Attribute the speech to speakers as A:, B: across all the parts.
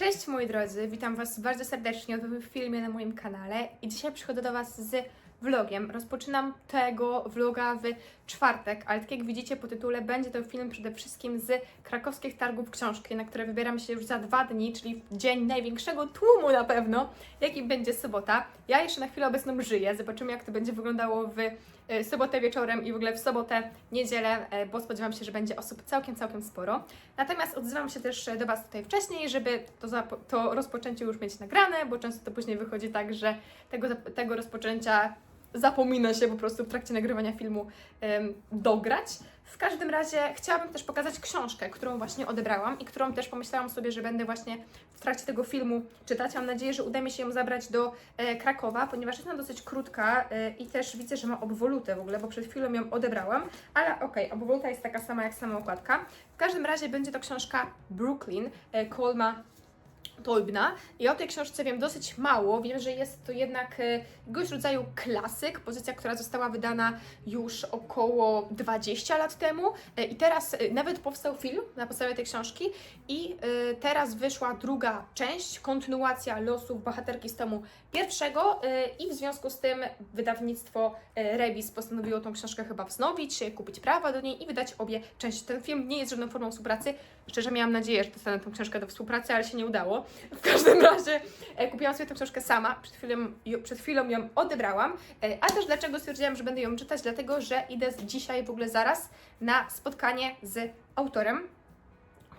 A: Cześć moi drodzy, witam Was bardzo serdecznie w filmie na moim kanale i dzisiaj przychodzę do Was z vlogiem. Rozpoczynam tego vloga w czwartek, ale tak jak widzicie po tytule będzie to film przede wszystkim z krakowskich targów książki, na które wybieram się już za dwa dni, czyli w dzień największego tłumu na pewno, jaki będzie sobota. Ja jeszcze na chwilę obecną żyję, zobaczymy jak to będzie wyglądało w sobotę wieczorem i w ogóle w sobotę, niedzielę, e, bo spodziewam się, że będzie osób całkiem, całkiem sporo. Natomiast odzywam się też do Was tutaj wcześniej, żeby to, to rozpoczęcie już mieć nagrane, bo często to później wychodzi tak, że tego, tego rozpoczęcia zapomina się po prostu w trakcie nagrywania filmu em, dograć. W każdym razie chciałabym też pokazać książkę, którą właśnie odebrałam i którą też pomyślałam sobie, że będę właśnie w trakcie tego filmu czytać. Mam nadzieję, że uda mi się ją zabrać do e, Krakowa, ponieważ jest ona dosyć krótka e, i też widzę, że ma obwolutę w ogóle, bo przed chwilą ją odebrałam, ale okej, obwoluta jest taka sama jak sama okładka. W każdym razie będzie to książka Brooklyn e, Colma Toybna i o tej książce wiem dosyć mało. Wiem, że jest to jednak e, jakiegoś rodzaju klasyk, pozycja, która została wydana już około 20 lat temu e, i teraz e, nawet powstał film na podstawie tej książki i teraz wyszła druga część, kontynuacja losów bohaterki z tomu pierwszego i w związku z tym wydawnictwo Revis postanowiło tą książkę chyba wznowić, kupić prawa do niej i wydać obie części. Ten film nie jest żadną formą współpracy. Szczerze miałam nadzieję, że dostanę tą książkę do współpracy, ale się nie udało. W każdym razie e, kupiłam sobie tę książkę sama, przed chwilą, ją- przed chwilą ją odebrałam. E, a też dlaczego stwierdziłam, że będę ją czytać? Dlatego, że idę dzisiaj w ogóle zaraz na spotkanie z autorem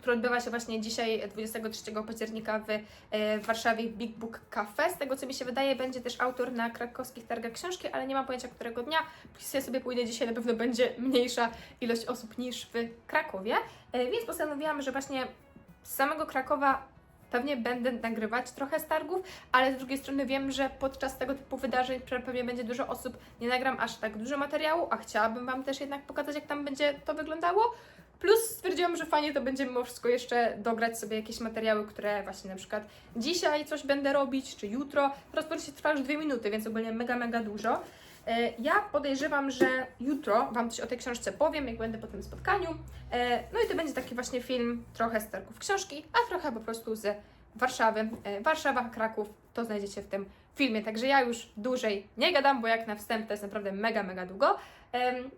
A: które odbywa się właśnie dzisiaj, 23 października w, e, w Warszawie w Big Book Cafe. Z tego co mi się wydaje, będzie też autor na krakowskich targach książki, ale nie mam pojęcia którego dnia. Jeśli ja sobie pójdę dzisiaj, na pewno będzie mniejsza ilość osób niż w Krakowie. E, Więc postanowiłam, że właśnie z samego Krakowa pewnie będę nagrywać trochę z targów, ale z drugiej strony wiem, że podczas tego typu wydarzeń pewnie będzie dużo osób, nie nagram aż tak dużo materiału, a chciałabym Wam też jednak pokazać, jak tam będzie to wyglądało. Plus stwierdziłam, że fajnie to będzie mimo wszystko jeszcze dograć sobie jakieś materiały, które właśnie na przykład dzisiaj coś będę robić, czy jutro. Rozpoczęcie trwa już dwie minuty, więc ogólnie mega, mega dużo. E, Ja podejrzewam, że jutro Wam coś o tej książce powiem, jak będę po tym spotkaniu. E, No i to będzie taki właśnie film trochę z targów książki, a trochę po prostu z Warszawy. E, Warszawa, Kraków, to znajdziecie w tym filmie. Także ja już dłużej nie gadam, bo jak na wstęp to jest naprawdę mega, mega długo.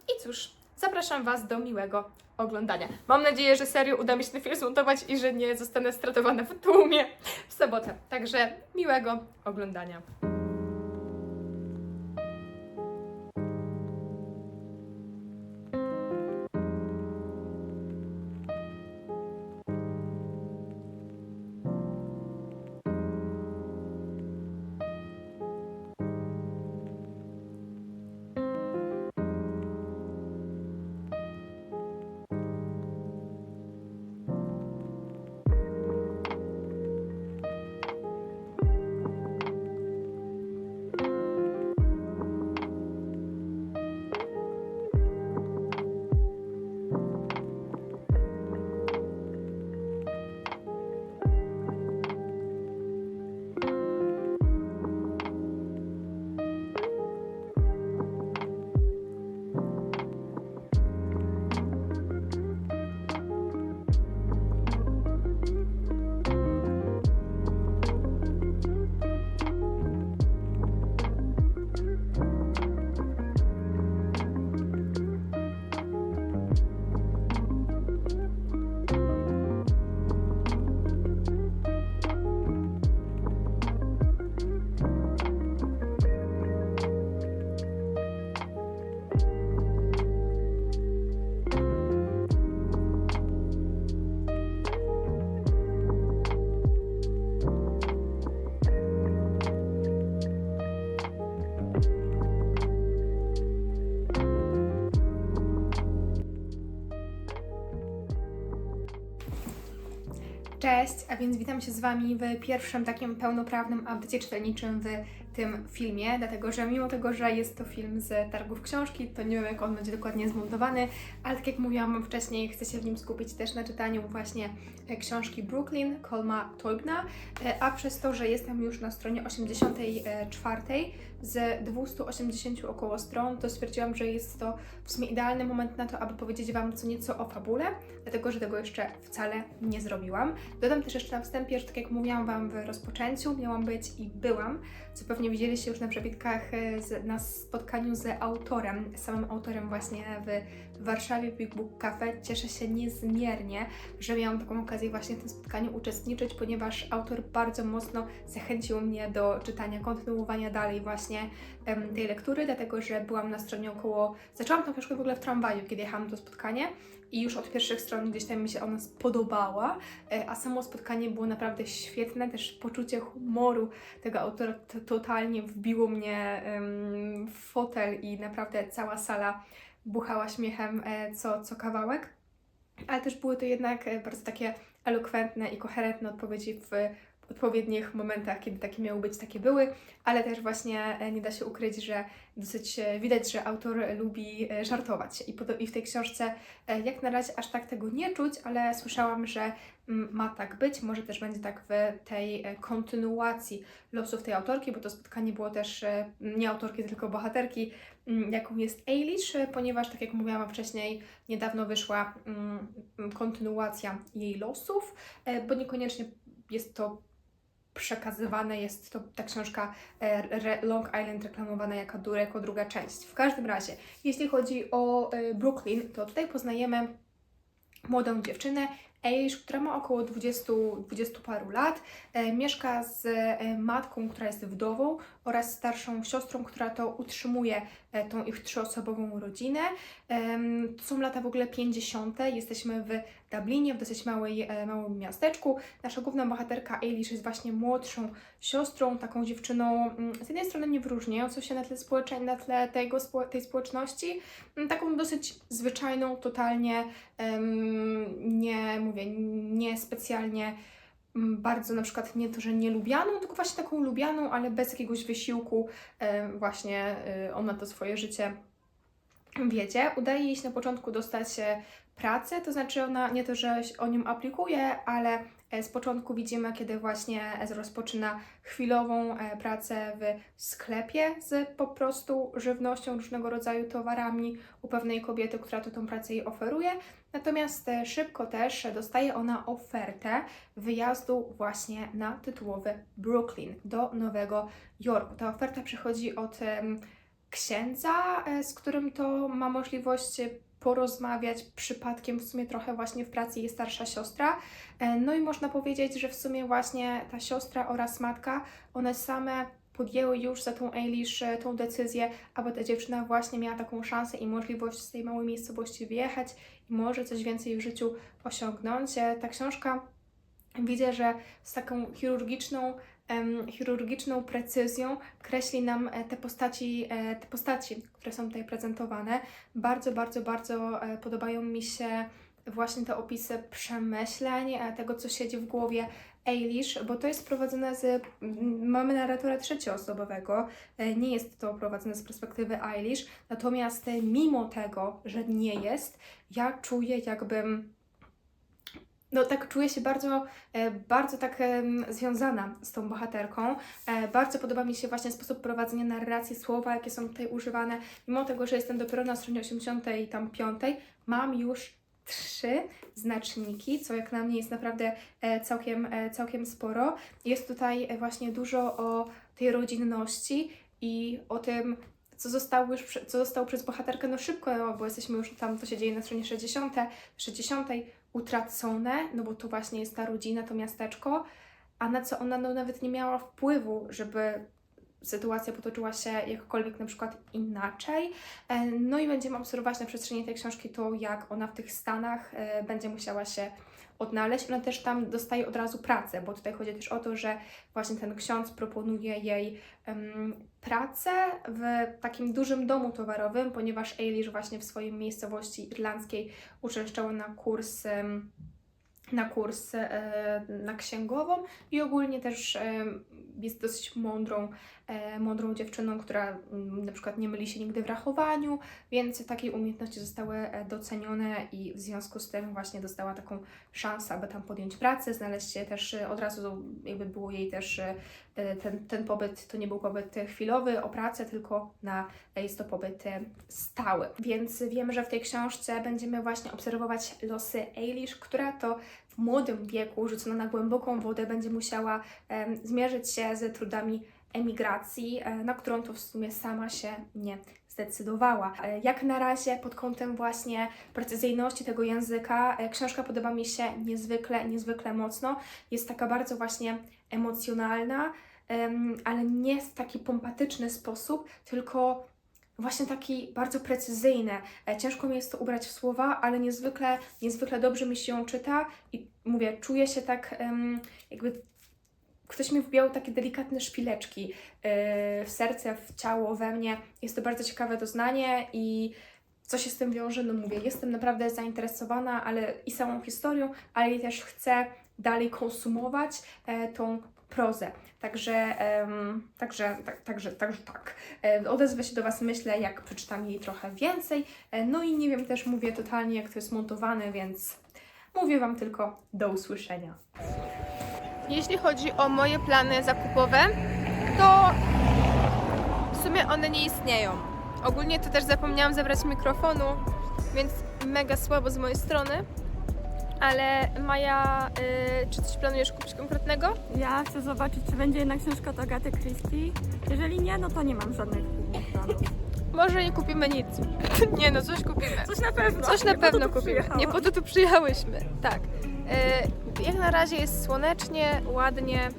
A: I cóż, zapraszam Was do miłego oglądania. Mam nadzieję, że serio uda mi się ten film zmontować i że nie zostanę stratowana w tłumie w sobotę. Także miłego oglądania. Cześć, a więc witam się z Wami w pierwszym takim pełnoprawnym update'cie czytelniczym w tym filmie, dlatego że mimo tego, że jest to film z targów książki, to nie wiem jak on będzie dokładnie zmontowany, ale tak jak mówiłam wcześniej, chcę się w nim skupić też na czytaniu właśnie e, książki Brooklyn Kolma Teubna, e, a przez to, że jestem już na stronie 84 z 280 około stron, to stwierdziłam, że jest to w sumie idealny moment na to, aby powiedzieć Wam co nieco o fabule, dlatego że tego jeszcze wcale nie zrobiłam. Dodam też jeszcze na wstępie, że tak jak mówiłam Wam w rozpoczęciu, miałam być i byłam, co pewnie widzieliście już na przebitkach e, z, na spotkaniu z autorem, samym autorem właśnie w Warszawie Big Book Cafe. Cieszę się niezmiernie, że miałam taką okazję właśnie w tym spotkaniu uczestniczyć, ponieważ autor bardzo mocno zachęcił mnie do czytania, kontynuowania dalej właśnie em, tej lektury, dlatego że byłam na stronie około, zaczęłam tą książkę w ogóle w tramwaju, kiedy jechałam na to spotkanie i już od pierwszych stron gdzieś tam mi się ona spodobała, e, a samo spotkanie było naprawdę świetne, też poczucie humoru tego autora to, totalnie wbiło mnie w fotel i naprawdę cała sala buchała śmiechem e, co, co kawałek, ale też były to jednak e, bardzo takie elokwentne i koherentne odpowiedzi w odpowiednich momentach, kiedy takie miały być, takie były, ale też właśnie e, nie da się ukryć, że dosyć e, widać, że autor lubi e, żartować. I, i w tej książce jak na razie aż tak tego nie czuć, ale słyszałam, że mm, ma tak być, może też będzie tak w tej kontynuacji losów tej autorki, bo to spotkanie było też nie autorki, tylko bohaterki, mm, jaką jest Eilish, ponieważ tak jak mówiłam wcześniej, niedawno wyszła mm, kontynuacja jej losów, bo niekoniecznie jest to przekazywane, jest to ta książka e, Long Island reklamowana jako, jako druga część. W każdym razie, jeśli chodzi o e, Brooklyn, to tutaj poznajemy młodą dziewczynę, Eilish, która ma około 20, 20 paru lat, e, mieszka z matką, która jest wdową oraz starszą siostrą, która to utrzymuje tą ich trzyosobową rodzinę. To są lata w ogóle 50. Jesteśmy w Dublinie, w dosyć małej, e, małym miasteczku. Nasza główna bohaterka Eilish jest właśnie młodszą siostrą, taką dziewczyną mm, z jednej strony nie wyróżniającą się na tle, społecze- na tle tego, tej społeczności, mm, taką dosyć zwyczajną, totalnie nie mówię, nie specjalnie mm, bardzo na przykład nie to, że nie lubianą, tylko właśnie taką lubianą, ale bez jakiegoś wysiłku właśnie y, ona to swoje życie wiedzie. Udaje jej się na początku dostać e, pracę, to znaczy ona nie to, że o nią aplikuje, ale e, z początku widzimy, kiedy właśnie e, rozpoczyna chwilową e, pracę w sklepie z po prostu żywnością, różnego rodzaju towarami u pewnej kobiety, która to tą pracę jej oferuje. Natomiast szybko też dostaje ona ofertę wyjazdu właśnie na tytułowy Brooklyn do Nowego Jorku. Ta oferta przychodzi od księdza, z którym to ma możliwość porozmawiać przypadkiem w sumie trochę właśnie w pracy jej starsza siostra. E, No i można powiedzieć, że w sumie właśnie ta siostra oraz matka, one same podjęły już za tą Eilish e, tą decyzję, aby ta dziewczyna właśnie miała taką szansę i możliwość z tej małej miejscowości wyjechać i może coś więcej w życiu osiągnąć. E, Ta książka widzę, że z taką chirurgiczną chirurgiczną precyzją kreśli nam e, te postaci, e, te postaci, które są tutaj prezentowane. Bardzo, bardzo, bardzo e, podobają mi się właśnie te opisy przemyśleń, tego, co siedzi w głowie Eilish, bo to jest prowadzone z... Mamy narratora trzecioosobowego, nie jest to prowadzone z perspektywy Eilish, natomiast mimo tego, że nie jest, ja czuję jakbym no tak czuję się bardzo, e, bardzo tak związana z tą bohaterką. E, Bardzo podoba mi się właśnie sposób prowadzenia narracji, słowa, jakie są tutaj używane. Mimo tego, że jestem dopiero na stronie 85, mam już trzy znaczniki, co jak na mnie jest naprawdę e, całkiem, całkiem sporo. Jest tutaj właśnie dużo o tej rodzinności i o tym, co zostało już, co zostało przez bohaterkę, no szybko, no, bo jesteśmy już tam, to się dzieje na stronie 60, 60, utracone, no bo to właśnie jest ta rodzina, to miasteczko, a na co ona no, nawet nie miała wpływu, żeby sytuacja potoczyła się jakkolwiek na przykład inaczej. E, No i będziemy obserwować na przestrzeni tej książki to, jak ona w tych Stanach e, będzie musiała się odnaleźć. Ona też tam dostaje od razu pracę, bo tutaj chodzi też o to, że właśnie ten ksiądz proponuje jej em, pracę w takim dużym domu towarowym, ponieważ Eilish właśnie w swojej miejscowości irlandzkiej uczęszczała na kurs em, na kurs e, na księgową i ogólnie też em, jest dosyć mądrą, e, mądrą dziewczyną, która mm, na przykład nie myli się nigdy w rachowaniu, więc takiej umiejętności zostały e, docenione i w związku z tym właśnie dostała taką szansę, aby tam podjąć pracę, znaleźć się też e, od razu, jakby było jej też e, e, ten, ten pobyt, to nie był pobyt chwilowy o pracę, tylko na, jest to pobyt e, stały. Więc wiemy, że w tej książce będziemy właśnie obserwować losy Eilish, która to w młodym wieku, rzucona na głęboką wodę, będzie musiała em, zmierzyć się ze trudami emigracji, e, na którą to w sumie sama się nie zdecydowała. E, Jak na razie pod kątem właśnie precyzyjności tego języka, e, książka podoba mi się niezwykle, niezwykle mocno. Jest taka bardzo właśnie emocjonalna, em, ale nie w taki pompatyczny sposób, tylko właśnie taki bardzo precyzyjny. E, Ciężko mi jest to ubrać w słowa, ale niezwykle, niezwykle dobrze mi się ją czyta i mówię, czuję się tak jakby ktoś mi wbijał takie delikatne szpileczki yy, w serce, w ciało, we mnie. Jest to bardzo ciekawe doznanie i co się z tym wiąże, no mówię, jestem naprawdę zainteresowana, ale i samą historią, ale też chcę dalej konsumować e, tą prozę. Także, em, także, tak, także, także tak. E, odezwę się do Was, myślę, jak przeczytam jej trochę więcej. E, no i nie wiem, też mówię totalnie, jak to jest montowane, więc mówię Wam tylko do usłyszenia. Jeśli chodzi o moje plany zakupowe, to w sumie one nie istnieją. Ogólnie to też zapomniałam zabrać mikrofonu, więc mega słabo z mojej strony. Ale Maja, y, czy coś planujesz kupić konkretnego?
B: Ja chcę zobaczyć, czy będzie jednak książka od Agaty Christie. Jeżeli nie, no to nie mam żadnych planów.
A: Może nie kupimy nic. nie no, coś kupimy.
B: Coś na pewno.
A: Coś na pewno kupimy. Nie po to tu przyjechałyśmy. Tak. Y, jak na razie jest słonecznie, ładnie.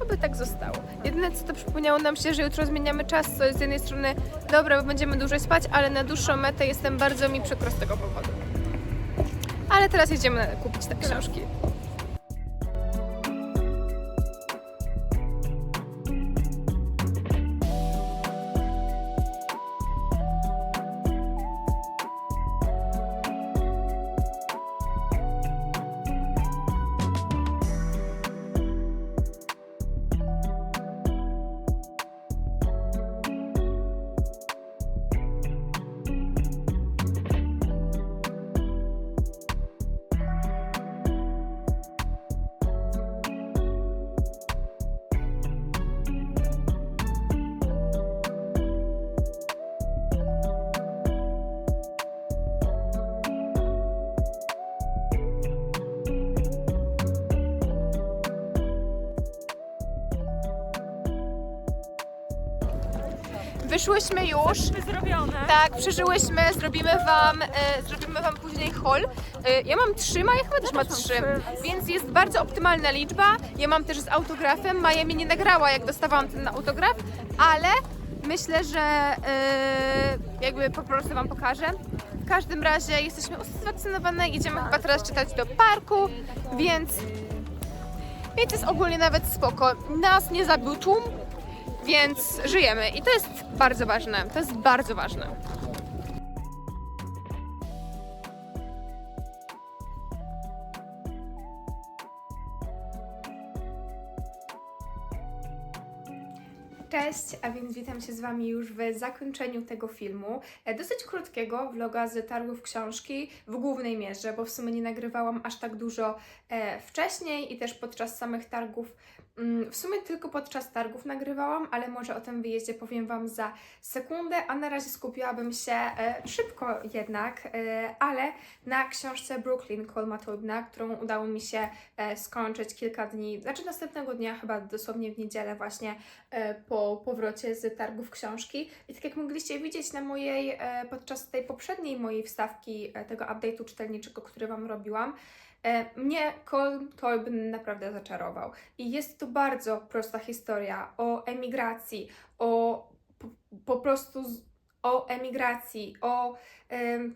A: Oby tak zostało. Jedyne co to przypomniało nam się, że jutro zmieniamy czas, co jest z jednej strony dobre, bo będziemy dłużej spać, ale na dłuższą metę jestem bardzo mi przykro z tego powodu. Ale teraz jedziemy kupić te książki. Wyszłyśmy już.
B: Zrobione.
A: Tak, przeżyłyśmy, zrobimy wam, e, zrobimy wam później haul. E, ja mam trzy, Maja chyba też ma
B: też mam
A: trzy,
B: trzy.
A: więc jest bardzo optymalna liczba. Ja mam też z autografem. Maja mnie nie nagrała, jak dostawałam ten autograf, ale myślę, że e, jakby po prostu wam pokażę. W każdym razie jesteśmy usatysfakcjonowane, idziemy chyba teraz czytać do parku, więc, więc jest ogólnie nawet spoko. Nas nie zabił tłum, więc żyjemy i to jest bardzo ważne. To jest bardzo ważne. Cześć, a więc witam się z Wami już w zakończeniu tego filmu. E, Dosyć krótkiego vloga z targów książki w głównej mierze, bo w sumie nie nagrywałam aż tak dużo e, wcześniej i też podczas samych targów. Mm, W sumie tylko podczas targów nagrywałam, ale może o tym wyjeździe powiem Wam za sekundę, a na razie skupiłabym się e, szybko jednak, e, ale na książce Brooklyn Colma Toibna, którą udało mi się e, skończyć kilka dni, znaczy następnego dnia, chyba dosłownie w niedzielę właśnie po powrocie z targów książki. I tak jak mogliście widzieć na mojej, podczas tej poprzedniej mojej wstawki tego update'u czytelniczego, który Wam robiłam, mnie Colm Toibn naprawdę zaczarował. I jest to bardzo prosta historia o emigracji, o po, prostu z, o emigracji, o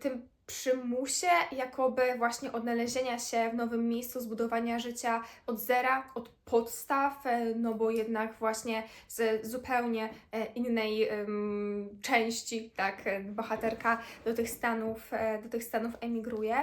A: tym przymusie jakoby właśnie odnalezienia się w nowym miejscu, zbudowania życia od zera, od podstaw, e, no bo jednak właśnie z zupełnie e, innej em, części, tak, e, bohaterka do tych Stanów, do tych Stanów emigruje,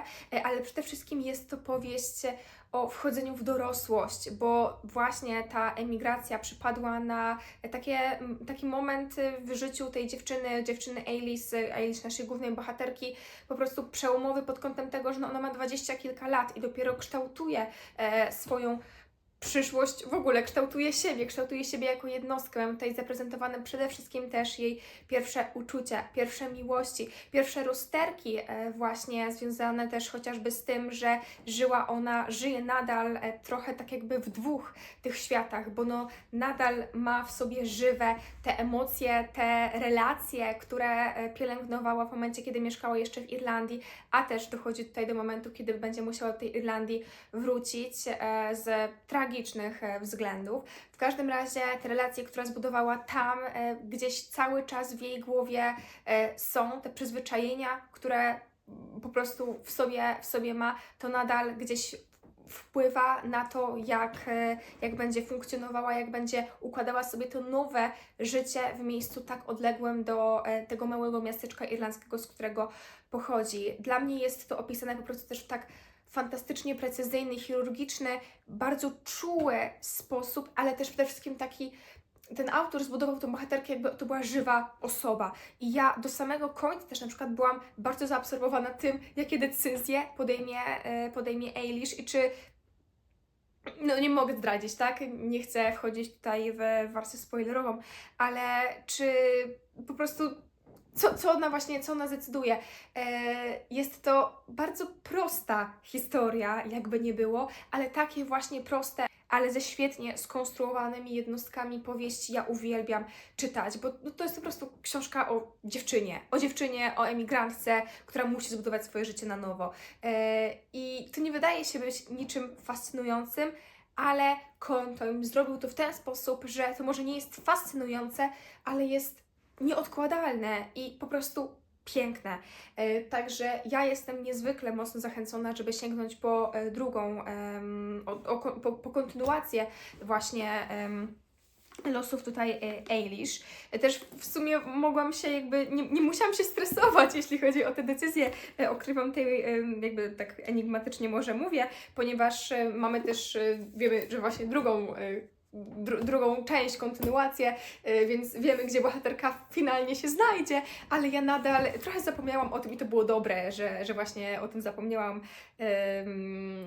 A: ale przede wszystkim jest to powieść o wchodzeniu w dorosłość, bo właśnie ta emigracja przypadła na takie, taki moment w życiu tej dziewczyny, dziewczyny Ailis, Ailis, naszej głównej bohaterki, po prostu przełomowy pod kątem tego, że no ona ma dwadzieścia kilka lat i dopiero kształtuje e, swoją przyszłość, w ogóle kształtuje siebie, kształtuje siebie jako jednostkę. Mamy tutaj zaprezentowane przede wszystkim też jej pierwsze uczucia, pierwsze miłości, pierwsze rozterki e, właśnie związane też chociażby z tym, że żyła ona, żyje nadal e, trochę tak jakby w dwóch tych światach, bo no nadal ma w sobie żywe te emocje, te relacje, które e, pielęgnowała w momencie, kiedy mieszkała jeszcze w Irlandii, a też dochodzi tutaj do momentu, kiedy będzie musiała do tej Irlandii wrócić z tragicznych e, względów. W każdym razie te relacje, które zbudowała tam, e, gdzieś cały czas w jej głowie e, są, te przyzwyczajenia, które po prostu w sobie, w sobie ma, to nadal gdzieś wpływa na to, jak, jak będzie funkcjonowała, jak będzie układała sobie to nowe życie w miejscu tak odległym do tego małego miasteczka irlandzkiego, z którego pochodzi. Dla mnie jest to opisane po prostu też w tak fantastycznie precyzyjny, chirurgiczny, bardzo czuły sposób, ale też przede wszystkim taki ten autor zbudował tą bohaterkę, jakby to była żywa osoba. I ja do samego końca też na przykład byłam bardzo zaabsorbowana tym, jakie decyzje podejmie, e, podejmie Eilish i czy. No nie mogę zdradzić, tak? Nie chcę wchodzić tutaj w wersję spoilerową, ale czy po prostu co, co ona właśnie, co ona zdecyduje. E, jest to bardzo prosta historia, jakby nie było, ale takie właśnie proste, ale ze świetnie skonstruowanymi jednostkami powieści ja uwielbiam czytać, bo no, to jest po prostu książka o dziewczynie, o dziewczynie, o emigrantce, która musi zbudować swoje życie na nowo. E, I to nie wydaje się być niczym fascynującym, ale Cohen to im zrobił to w ten sposób, że to może nie jest fascynujące, ale jest nieodkładalne i po prostu piękne. E, Także ja jestem niezwykle mocno zachęcona, żeby sięgnąć po e, drugą, po, kontynuację właśnie. losów tutaj e, Eilish. Też w sumie mogłam się jakby, nie, nie musiałam się stresować, jeśli chodzi o te decyzje, o których Wam tutaj em, jakby tak enigmatycznie może mówię, ponieważ mamy też, wiemy, że właśnie drugą dru- drugą część, kontynuację, y, więc wiemy, gdzie bohaterka finalnie się znajdzie, ale ja nadal trochę zapomniałam o tym i to było dobre, że, że właśnie o tym zapomniałam. Ym,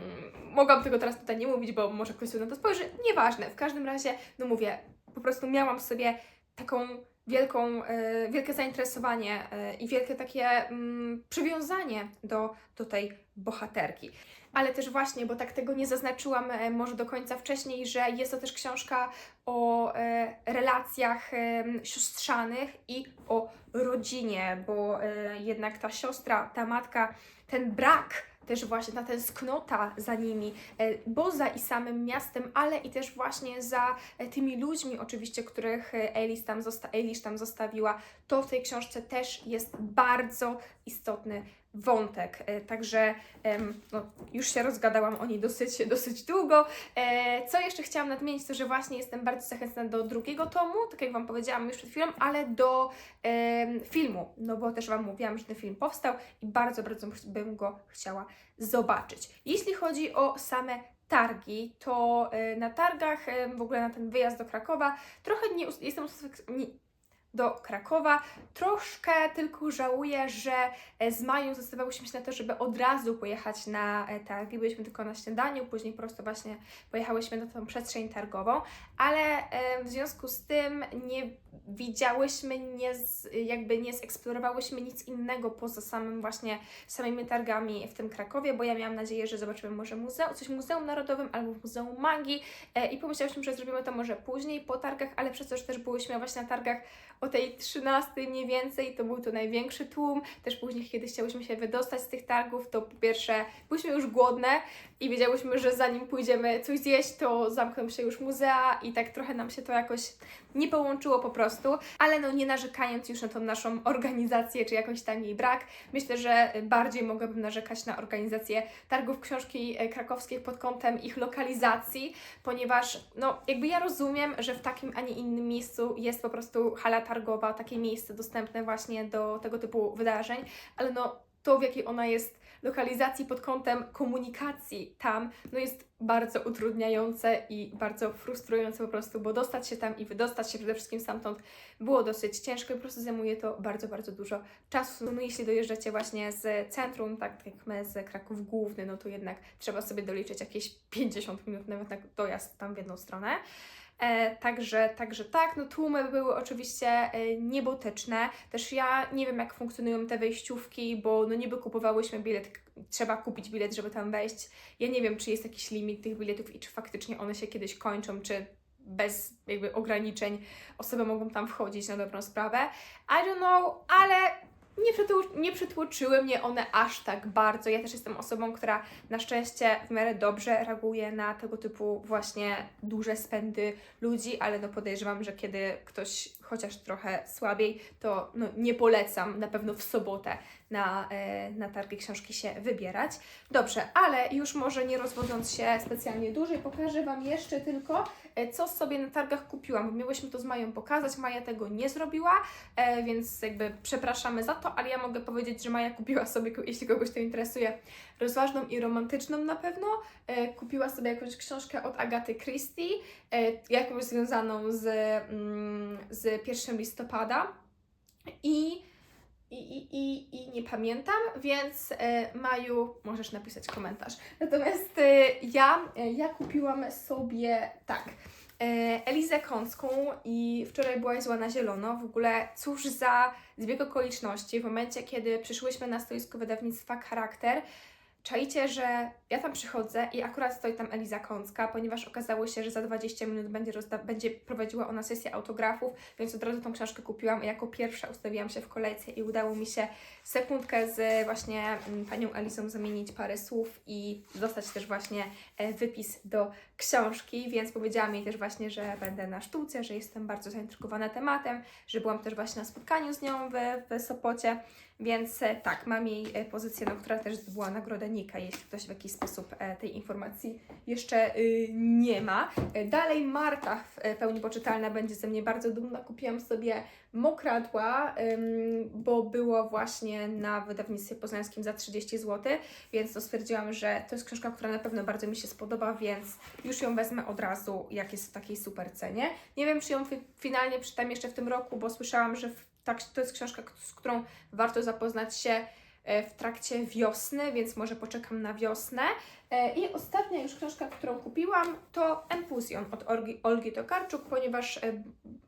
A: mogłam tego teraz tutaj nie mówić, bo może ktoś sobie na to spojrzy. Nieważne, w każdym razie, no mówię, po prostu miałam w sobie taką wielką, e, wielkie zainteresowanie e, i wielkie takie mm, przywiązanie do, do tej bohaterki. Ale też właśnie, bo tak tego nie zaznaczyłam e, może do końca wcześniej, że jest to też książka o e, relacjach e, siostrzanych i o rodzinie, bo jednak ta siostra, ta matka, ten brak też właśnie ta tęsknota za nimi, bo za i samym miastem, ale i też właśnie za tymi ludźmi oczywiście, których e, Eilish tam, zosta- tam zostawiła, to w tej książce też jest bardzo istotny wątek. E, Także no, już się rozgadałam o niej dosyć, dosyć długo. E, Co jeszcze chciałam nadmienić, to że właśnie jestem bardzo zachęcona do drugiego tomu, tak jak Wam powiedziałam już przed chwilą, ale do filmu, no bo też Wam mówiłam, że ten film powstał i bardzo, bardzo bym go chciała zobaczyć. Jeśli chodzi o same targi, to e, na targach, w ogóle na ten wyjazd do Krakowa, trochę nie, jestem do Krakowa. Troszkę tylko żałuję, że e, z Mają zdecydowałyśmy się na to, żeby od razu pojechać na e, targi. Byliśmy tylko na śniadaniu, później prosto właśnie pojechałyśmy na tą przestrzeń targową, ale w związku z tym nie widziałyśmy, nie z, jakby nie zeksplorowałyśmy nic innego poza samym właśnie samymi targami w tym Krakowie, bo ja miałam nadzieję, że zobaczymy może muzeum, coś w Muzeum Narodowym albo w Muzeum Magii e, i pomyślałyśmy, że zrobimy to może później po targach, ale przez to, że też byłyśmy właśnie na targach o tej 13 mniej więcej, to był to największy tłum. Też później, kiedy chciałyśmy się wydostać z tych targów, to po pierwsze byłyśmy już głodne i wiedziałyśmy, że zanim pójdziemy coś zjeść, to zamkną się już muzea i tak trochę nam się to jakoś nie połączyło po prostu, ale no nie narzekając już na tą naszą organizację, czy jakoś tam jej brak, myślę, że bardziej mogłabym narzekać na organizację targów książki e, krakowskich pod kątem ich lokalizacji, ponieważ no jakby ja rozumiem, że w takim, a nie innym miejscu jest po prostu hala targowa, takie miejsce dostępne właśnie do tego typu wydarzeń, ale no to w jakiej ona jest lokalizacji pod kątem komunikacji tam no jest bardzo utrudniające i bardzo frustrujące po prostu, bo dostać się tam i wydostać się przede wszystkim stamtąd było dosyć ciężko i po prostu zajmuje to bardzo, bardzo dużo czasu. No jeśli dojeżdżacie właśnie z centrum, tak jak my z Kraków Główny, no to jednak trzeba sobie doliczyć jakieś 50 minut nawet na dojazd tam w jedną stronę. E, także, także tak, no tłumy były oczywiście e, niebotyczne. Też ja nie wiem, jak funkcjonują te wejściówki, bo no niby kupowałyśmy bilet, trzeba kupić bilet, żeby tam wejść. Ja nie wiem, czy jest jakiś limit tych biletów i czy faktycznie one się kiedyś kończą, czy bez jakby ograniczeń osoby mogą tam wchodzić na dobrą sprawę. I don't know, ale nie, przytło- nie przytłoczyły mnie one aż tak bardzo. Ja też jestem osobą, która na szczęście w miarę dobrze reaguje na tego typu właśnie duże spędy ludzi, ale no podejrzewam, że kiedy ktoś chociaż trochę słabiej, to no nie polecam na pewno w sobotę na, e, na targi książki się wybierać. Dobrze, ale już może nie rozwodząc się specjalnie dłużej, pokażę Wam jeszcze tylko, co sobie na targach kupiłam, bo miałyśmy to z Mają pokazać, Maja tego nie zrobiła, e, więc jakby przepraszamy za to, ale ja mogę powiedzieć, że Maja kupiła sobie, jeśli kogoś to interesuje, rozważną i romantyczną na pewno. E, kupiła sobie jakąś książkę od Agaty Christie, e, jakąś związaną z, mm, z 1 listopada. I, i, i, i, i nie pamiętam, więc e, Maju, możesz napisać komentarz. Natomiast e, ja, e, ja kupiłam sobie tak. Elizę Kącką i wczoraj byłaś zła na zielono. W ogóle cóż za zbieg okoliczności. W momencie, kiedy przyszłyśmy na stoisko wydawnictwa Charakter, czajcie, że ja tam przychodzę i akurat stoi tam Eliza Kącka, ponieważ okazało się, że za 20 minut będzie, rozda- będzie prowadziła ona sesję autografów, więc od razu tą książkę kupiłam i jako pierwsza ustawiłam się w kolejce i udało mi się sekundkę z właśnie mm, panią Elizą zamienić parę słów i dostać też właśnie e, wypis do książki, więc powiedziałam jej też właśnie, że będę na sztuce, że jestem bardzo zaintrygowana tematem, że byłam też właśnie na spotkaniu z nią w, w Sopocie, więc e, tak, mam jej e, pozycję, no, która też zdobyła nagrodę Nika, jeśli ktoś w jakiś sposób e, tej informacji jeszcze y, nie ma. Dalej Marta w pełni poczytalna będzie ze mnie bardzo dumna. Kupiłam sobie mokradła, bo było właśnie na wydawnictwie poznańskim za 30 zł, więc to stwierdziłam, że to jest książka, która na pewno bardzo mi się spodoba, więc już ją wezmę od razu, jak jest w takiej super cenie. Nie wiem, czy ją fi- finalnie przeczytam jeszcze w tym roku, bo słyszałam, że tak, to jest książka, z którą warto zapoznać się e, w trakcie wiosny, więc może poczekam na wiosnę. E, I ostatnia już książka, którą kupiłam, to Empuzjon od Olgi, Olgi Tokarczuk, ponieważ e,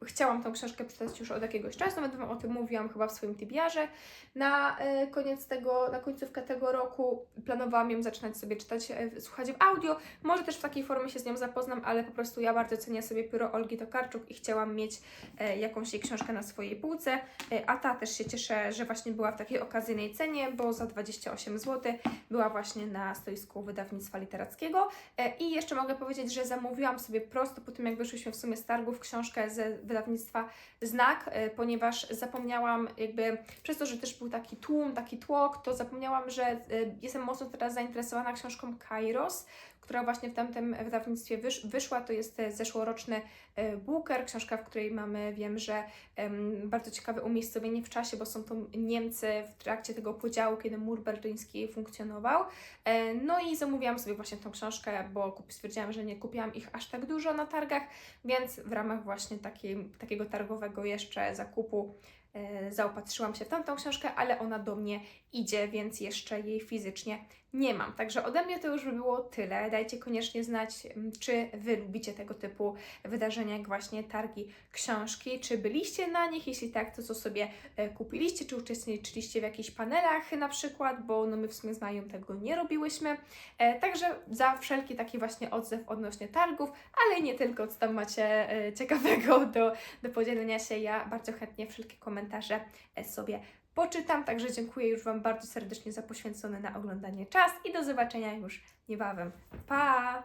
A: chciałam tą książkę przeczytać już od jakiegoś czasu, nawet Wam o tym mówiłam chyba w swoim tibiarze. Na e, koniec tego, na końcówkę tego roku planowałam ją zaczynać sobie czytać, słuchać w audio. Może też w takiej formie się z nią zapoznam, ale po prostu ja bardzo cenię sobie pióro Olgi Tokarczuk i chciałam mieć jakąś jej książkę na swojej półce. A ta też się cieszę, że właśnie była w takiej okazyjnej cenie, bo za 28 zł była właśnie na stoisku wydawnictwa literackiego. E, I jeszcze mogę powiedzieć, że zamówiłam sobie prosto po tym, jak wyszłyśmy w sumie z targów książkę ze wydawnictwa Znak, e, ponieważ zapomniałam jakby, przez to, że też był taki tłum, taki tłok, to zapomniałam, że e, jestem mocno teraz zainteresowana książką Kairos, która właśnie w tamtym wydawnictwie wysz, wyszła. To jest e, zeszłoroczny e, Booker, książka, w której mamy, wiem, że bardzo ciekawe umiejscowienie w czasie, bo są to Niemcy w trakcie tego podziału, kiedy mur berliński funkcjonował. E, No i zamówiłam sobie właśnie tą książkę, bo stwierdziłam, że nie kupiłam ich aż tak dużo na targach, więc w ramach właśnie takiej, takiego targowego jeszcze zakupu zaopatrzyłam się w tamtą książkę, ale ona do mnie idzie, więc jeszcze jej fizycznie nie mam. Także ode mnie to już by było tyle. Dajcie koniecznie znać, m, czy Wy lubicie tego typu wydarzenia, jak właśnie targi książki, czy byliście na nich, jeśli tak, to co sobie e, kupiliście, czy uczestniczyliście w jakichś panelach na przykład, bo no my w sumie z Mają tego nie robiłyśmy. E, także za wszelki taki właśnie odzew odnośnie targów, ale nie tylko, co tam macie e, ciekawego do, do podzielenia się, ja bardzo chętnie wszelkie komentarze e, sobie poczytam, także dziękuję już Wam bardzo serdecznie za poświęcony na oglądanie czas i do zobaczenia już niebawem. Pa!